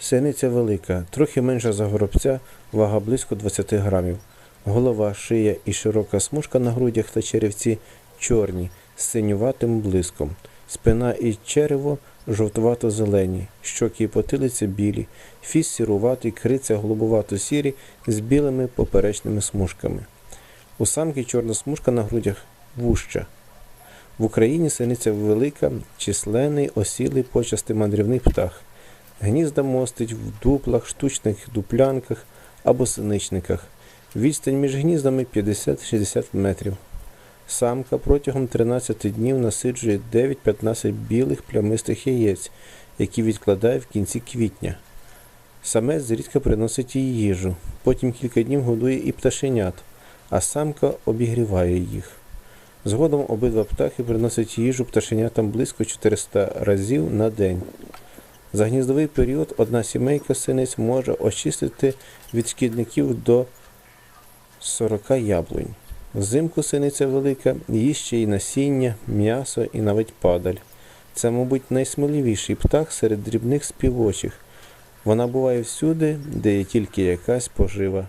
Синиця велика, трохи менша за горобця, вага близько 20 грамів. Голова, шия і широка смужка на грудях та черевці чорні, з синюватим блиском. Спина і черево жовтувато-зелені, щоки і потилиця білі, фіс сіруватий, криця голубувато-сірі з білими поперечними смужками. У самки чорна смужка на грудях вуща. В Україні синиця велика, численний, осілий почастий мандрівний птах. Гнізда мостить в дуплах, штучних дуплянках або синичниках. Відстань між гніздами 50-60 метрів. Самка протягом 13 днів насиджує 9-15 білих плямистих яєць, які відкладає в кінці квітня. Самець зрідка приносить їй їжу, потім кілька днів годує і пташенят, а самка обігріває їх. Згодом обидва птахи приносять їжу пташенятам близько 400 разів на день. За гніздовий період одна сімейка синиць може очистити від шкідників до 40 яблунь. Взимку синиця велика, її ще й насіння, м'ясо і навіть падаль. Це, мабуть, найсміливіший птах серед дрібних співочих. Вона буває всюди, де є тільки якась пожива